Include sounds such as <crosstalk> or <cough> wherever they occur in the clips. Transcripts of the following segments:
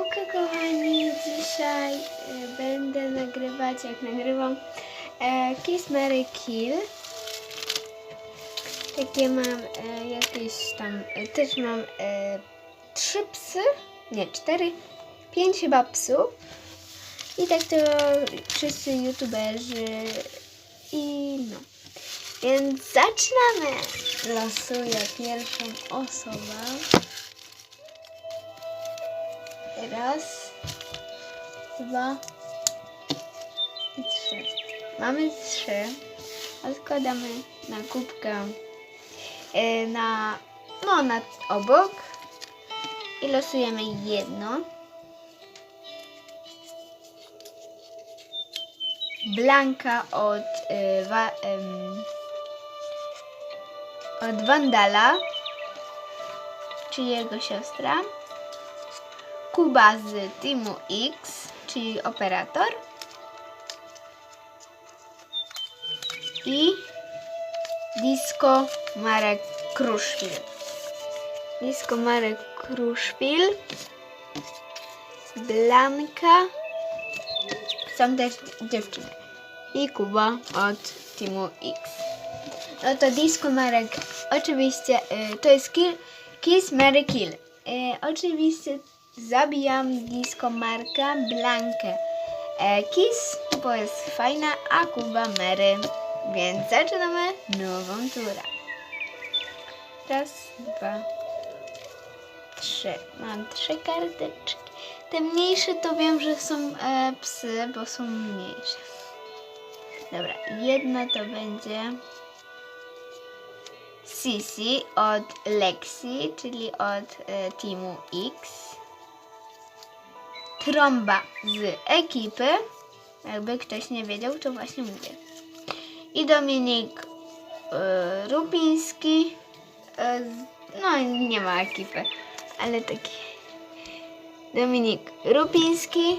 Siemka kochani, dzisiaj e, będę nagrywać, jak nagrywam e, Kiss Mary Kill. Takie mam e, jakieś tam, też mam trzy psy, nie cztery, pięć chyba psów. I tak to wszyscy youtuberzy i no. Więc zaczynamy! Losuję pierwszą osobę. Raz, dwa i trzy. Mamy trzy. Odkładamy na kubkę e, na, no, na obok i losujemy jedno. Blanka od, e, wa, od Wandala, czyli jego siostra. Kuba z Teamu X, czyli operator. I Disco Marek Kruszwil. Disco Marek Kruszwil. Blanka. Są też dziewczyny. I Kuba od Teamu X. No to Disco Marek. Oczywiście y, to jest kill, Kiss Mary Kill. Y, oczywiście zabijam Disco Marka Blankę. E, Kiss, bo jest fajna, a Kuba Mary. Więc zaczynamy nową turę. Raz, dwa, trzy. Mam trzy karteczki. Te mniejsze to wiem, że są e, psy, bo są mniejsze. Dobra, jedna to będzie Sisi od Lexi, czyli od e, teamu X. Trąba z ekipy. Jakby ktoś nie wiedział, to właśnie mówię. I Dominik e, Rupiński. E, no, nie ma ekipy, ale taki. Dominik Rupiński.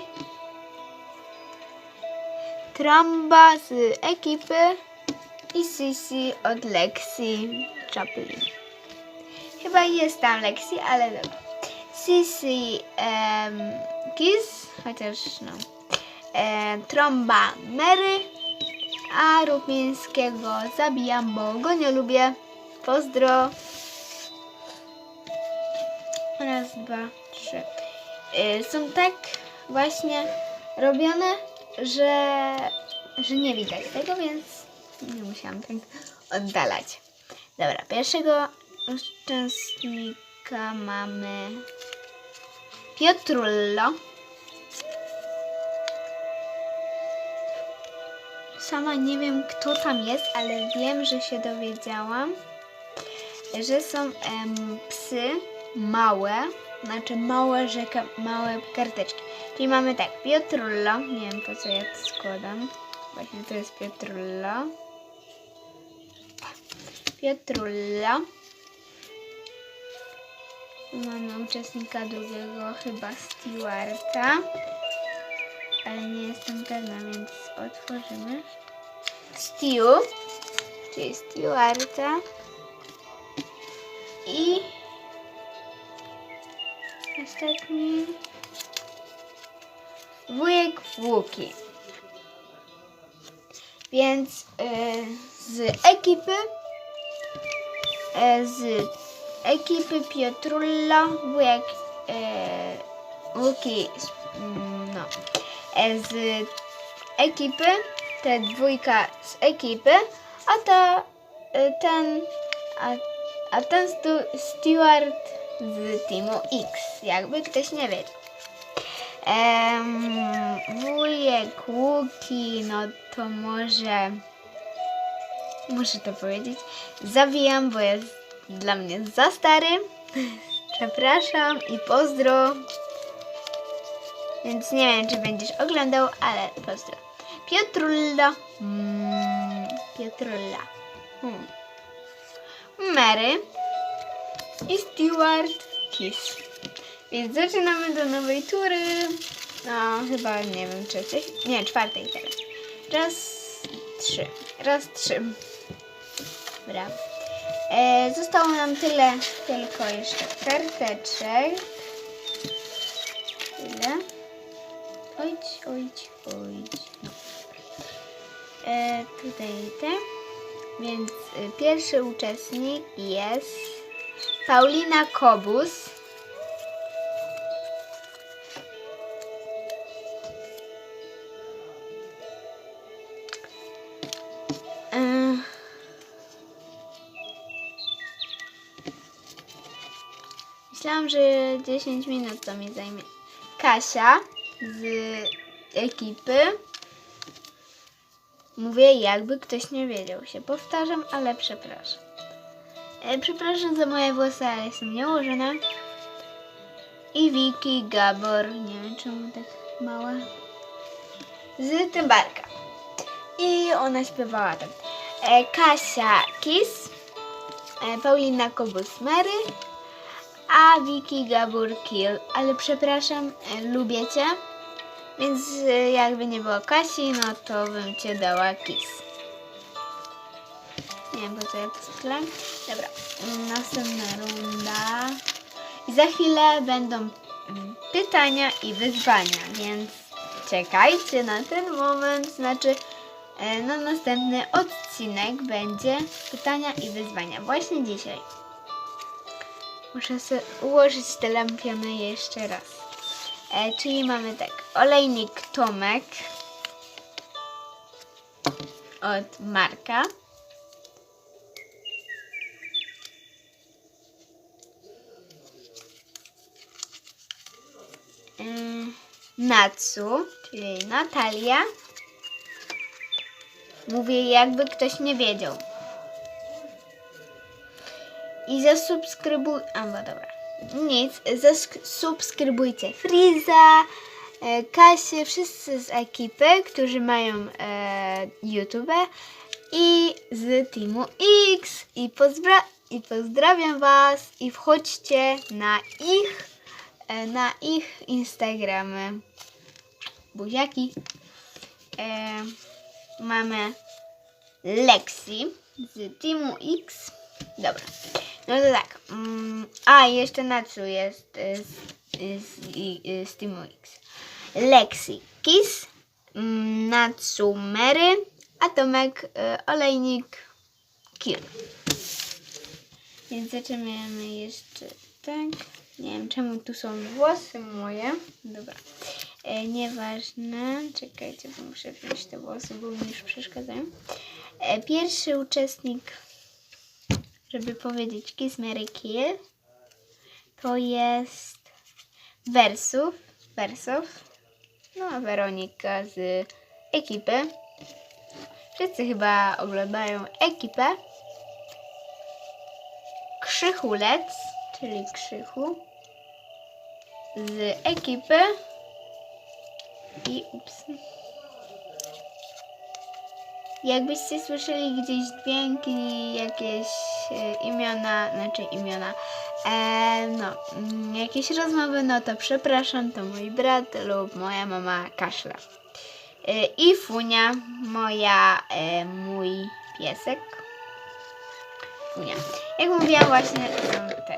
Trąba z ekipy i Sisi od Lexi Chaplin. Chyba jest tam Lexi, ale dobra. Sisi em, Kiss, chociaż no. E, trąba Mary, a Rupińskiego zabijam, bo go nie lubię. Pozdro. Raz, dwa, trzy. E, są tak właśnie robione, że, że nie widać tego, więc nie musiałam tak oddalać. Dobra, pierwszego uczestnika mamy Piotrullo. Sama nie wiem, kto tam jest, ale wiem, że się dowiedziałam, że są em, psy małe, znaczy małe, rzeka, małe karteczki. Czyli mamy tak, Piotrullo, nie wiem po co ja to składam, właśnie to jest Piotrullo. Piotrullo. Mamy uczestnika drugiego, chyba Stewarta. Ale nie jestem pewna, więc otworzymy. Stew, czyli Stewarta. I ostatni wujek Włuki. Więc y, z ekipy y, z ekipy Piotrulla, wujek y, Łuki, mm, no, e, z ekipy, te dwójka z ekipy, a ta, y, ten, a, a ten stu, Steward z teamu X, jakby ktoś nie wiedział. Em, wujek Łuki, no to może, muszę to powiedzieć, zawijam, bo jest dla mnie za stary. Przepraszam i pozdro. Więc nie wiem, czy będziesz oglądał, ale pozdro. Piotrulla. Mm, Piotrulla. Hmm. Mary i Stewart Kiss. Więc zaczynamy do nowej tury. No, chyba nie wiem, trzeciej. Nie, czwartej teraz. Raz, trzy. Raz, trzy. Brawo. E, zostało nam tyle tylko jeszcze karteczek. Chwilę. Ojdź, ojdź, ojdź. E, tutaj te. Więc y, pierwszy uczestnik jest Paulina Kobus. Myślałam, że 10 minut to mi zajmie. Kasia z ekipy. Mówię, jakby ktoś nie wiedział się. Powtarzam, ale przepraszam. E, przepraszam za moje włosy, ale jestem niełożona. I Wiki Gabor. Nie wiem, czemu tak mała. Z Tymbarka. I ona śpiewała tam. E, Kasia Kiss. E, Paulina Kobus Mary a Wiki Gabor Kill. Ale przepraszam, e, lubię cię. Więc e, jakby nie było Kasi, no to bym cię dała kiss. Nie wiem, po co jak zwykle. Dobra, mm, następna runda. I za chwilę będą mm, pytania i wyzwania, więc czekajcie na ten moment. Znaczy, e, no następny odcinek będzie pytania i wyzwania. Właśnie dzisiaj. Muszę sobie ułożyć te lampiony jeszcze raz. E, czyli mamy tak, olejnik Tomek od Marka. E, Natsu, czyli Natalia. Mówię jakby ktoś nie wiedział. I zasubskrybuj... A, no dobra. Nic. Zasubskrybujcie Friza, e, Kasię, wszyscy z ekipy, którzy mają e, YouTube i z Teamu X. I, pozdra I pozdrawiam Was i wchodźcie na ich, e, na ich Instagramy. Buziaki. E, mamy Lexi z Teamu X. Dobra. No to tak. Mm, a, jeszcze Natsu jest y, z, Teamu X. Lexi Kiss, mm, Natsu Mary, a y, Olejnik Kill. Więc zaczynamy jeszcze tak. Nie wiem czemu tu są włosy moje. Dobra. E, nieważne. Czekajcie, bo muszę wziąć te włosy, bo mi już przeszkadzają. E, pierwszy uczestnik żeby powiedzieć Kiss Mary Kill, to jest Wersów, Wersów, no Weronika z ekipy. Wszyscy chyba oglądają ekipę. Krzychulec, czyli Krzychu z ekipy i ups. Jakbyście słyszeli gdzieś dźwięki, jakieś e, imiona, znaczy imiona, e, no, mm, jakieś rozmowy, no to przepraszam, to mój brat lub moja mama kaszla. E, I Funia, moja, e, mój piesek. Funia. Jak mówiłam właśnie, te.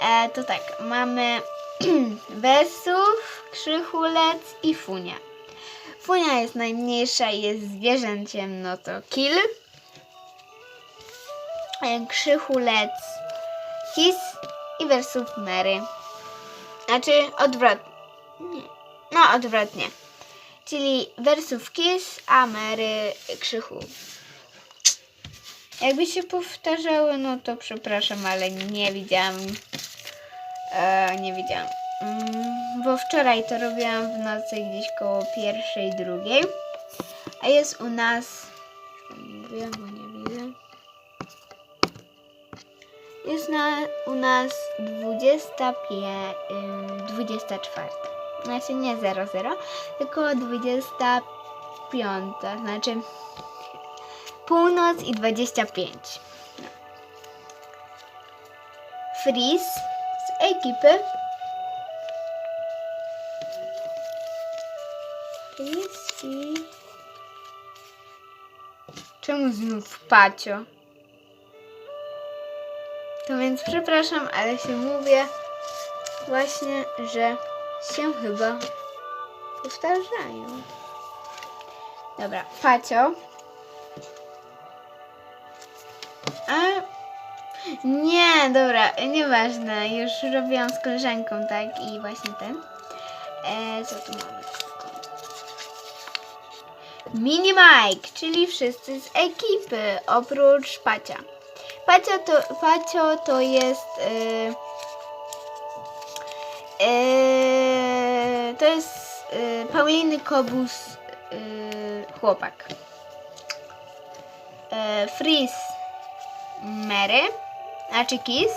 E, to tak, mamy <clears throat> Wesów, Krzychulec i Funia. Funia jest najmniejsza i jest zwierzęciem, no to kill. E, Krzychulec Kiss i wersów Mary. Znaczy odwrotnie. Nie. No odwrotnie. Czyli wersów Kiss, a Mary Krzychu. Jakby się powtarzały, no to przepraszam, ale nie widziałam. E, nie widziałam. Mm, bo wczoraj to robiłam w nocy gdzieś koło pierwszej, drugiej. A jest u nas. Mówię, bo nie widzę. Jest na, u nas 25, ym, 24. Znaczy nie 00, tylko 25. Znaczy północ i 25. No. Freeze z ekipy Znów pacio? To więc przepraszam, ale się mówię właśnie, że się chyba powtarzają. Dobra, Pacio. A nie, dobra, nieważne. Już robiłam z koleżanką, tak? I właśnie ten. E, co tu mamy? Mini Mike, czyli wszyscy z ekipy, oprócz Pacia. Pacio to, Pacio to jest. y, y, to jest y, Pauliny Kobus y, chłopak. Y, Fris Mary, znaczy Kiss.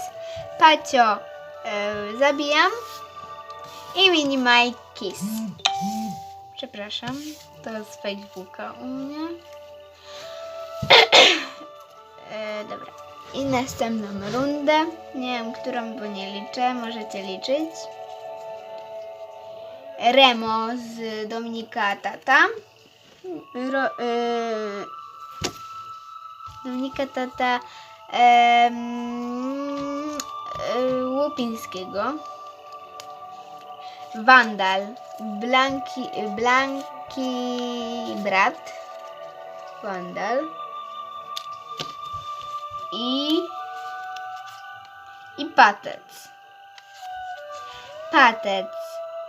Pacio y, zabijam. I Mini Mike Kiss. Przepraszam, to z Facebooka u mnie. <clears throat> e, dobra. I następną rundę. Nie wiem, którą, bo nie liczę. Możecie liczyć. Remo z Dominika Tata. Ro, e, Dominika Tata em, e, Łupińskiego. Wandal. Blanki, Blanki brat. Wandal. I. I patec. Patec.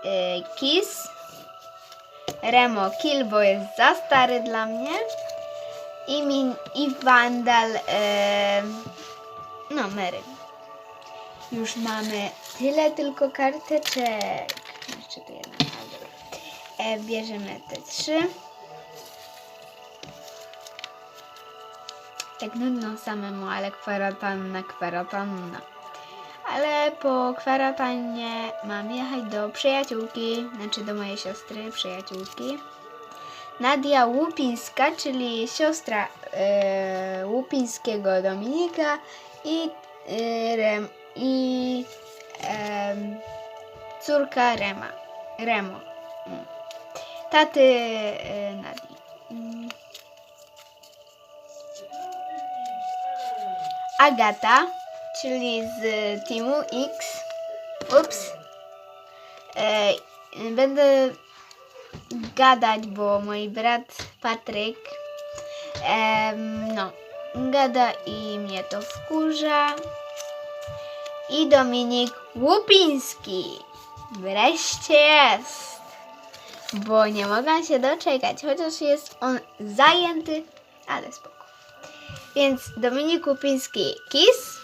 Y, kiss. Remo kill, bo jest za stary dla mnie. I, min, i Wandal. Y, no, Mary. Już mamy tyle tylko karteczek. Jeszcze tu jedna. dobra. E, bierzemy te trzy. Tak nudno samemu, ale kwarantanna, kwarantanna. Ale po kwarantannie mam jechać do przyjaciółki, znaczy do mojej siostry, przyjaciółki. Nadia Łupińska, czyli siostra e, Łupińskiego Dominika i, Rem, i córka Rema. Remo. Mm. Taty e, Nadii. Mm. Agata, czyli z teamu X. Ups. E, będę gadać, bo mój brat Patryk no, gada i mnie to wkurza. I Dominik Łupiński. Wreszcie jest. Bo nie mogę się doczekać, chociaż jest on zajęty, ale spoko. Więc Dominik Łupiński Kiss,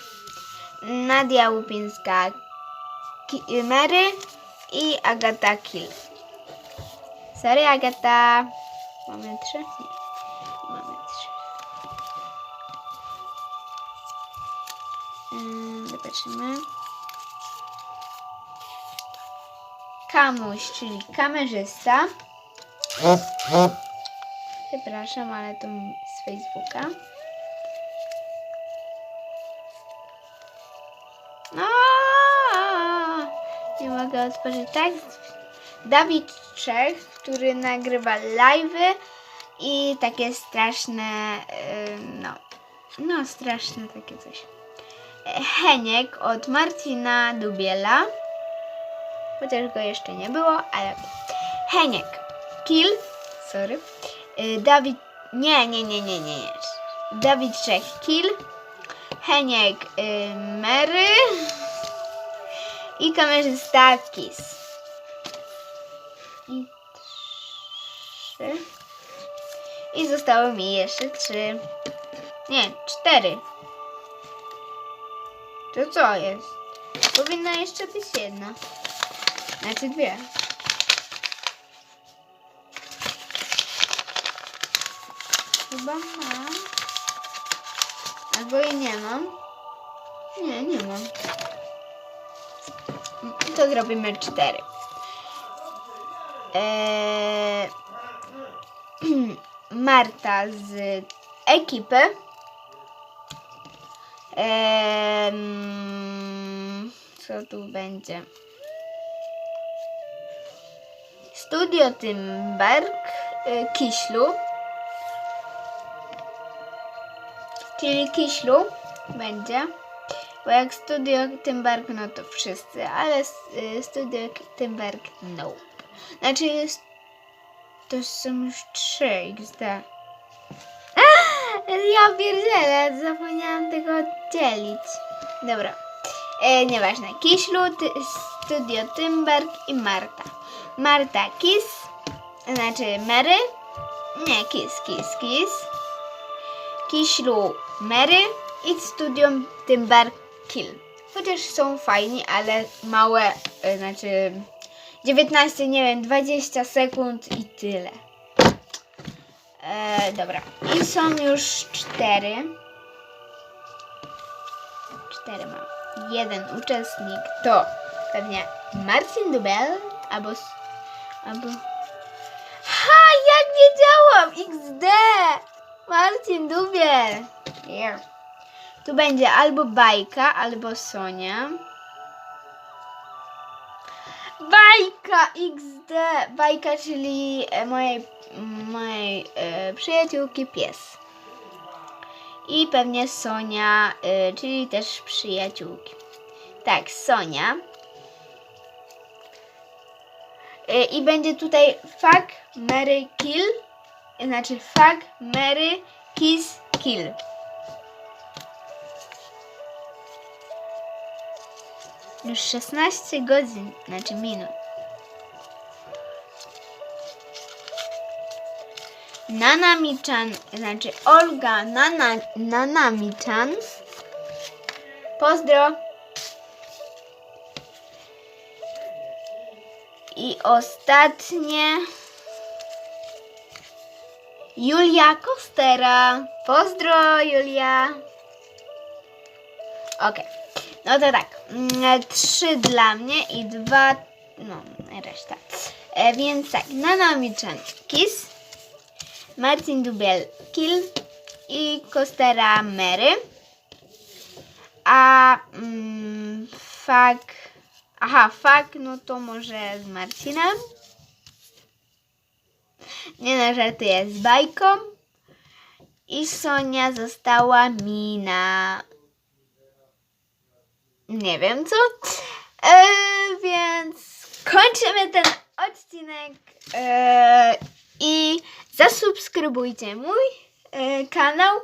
Nadia Łupińska Mary i Agata Kill. Sorry Agata. Mamy trzy? Nie. Mamy trzy. Ym, Zobaczymy. Kamuś, czyli kamerzysta. Przepraszam, ale to z Facebooka. No, nie mogę otworzyć tak. Dawid Czech, który nagrywa live'y i takie straszne, no, no straszne takie coś. Heniek od Marcina Dubiela. Chociaż go jeszcze nie było, ale Heniek. Kill. Sorry. Y, Dawid. Nie, nie, nie, nie, nie. nie. Dawid Czech. Kill. Heniek. Y, Mary. I kamerzysta Kiss. I trzy. I zostały mi jeszcze trzy. Nie, cztery. To co jest? Powinna jeszcze być jedna. Znaczy dwie. Chyba mam. Albo jej nie mam. Nie, nie mam. To zrobimy cztery. Eee, <clears throat> Marta z ekipy. Em, co tu będzie? Studio Tymberg y, Kiślu. Czyli Kiślu będzie. Bo jak Studio Timberg, no to wszyscy, ale y, Studio Timberg, no. Znaczy jest... To są już trzy XD. A, ja pierdzielę, zapomniałam tego oddzielić. Dobra. E, nieważne. Kiślu, ty, Studio Timberg i Marta. Marta Kiss, znaczy Mary. Nie, Kiss, Kiss, Kiss. Kiślu Mary i Studio Timberg Kill. Chociaż są fajni, ale małe, e, znaczy 19, nie wiem, 20 sekund i tyle. E, dobra. I są już cztery. Cztery mam. Jeden uczestnik to pewnie Marcin Dubel albo... albo... Ha! Jak wiedziałam! XD! Marcin Dubiel! Yeah. Tu będzie albo Bajka, albo Sonia. Bajka XD! Bajka, czyli e, mojej, mojej e, przyjaciółki pies. I pewnie Sonia, e, czyli też przyjaciółki. Tak, Sonia. I będzie tutaj fuck, Mary, kill. Znaczy fuck, Mary, kiss, kill. Już 16 godzin, znaczy minut. Nanami-chan, znaczy Olga Nana, Nanami-chan. Pozdro. I ostatnie Julia Kostera. Pozdro, Julia. Okej. No to tak. mm, Trzy dla mnie i dwa. No, reszta. E, więc tak. Nana Michan Kiss. Marcin Dubiel Kill. I Kostera Mary. A. Mm. Aha, fuck, no to może z Marcinem. Nie na żartuję z bajką. I Sonia została mi na. Nie wiem co. E, więc kończymy ten odcinek. E, I zasubskrybujcie mój e, kanał.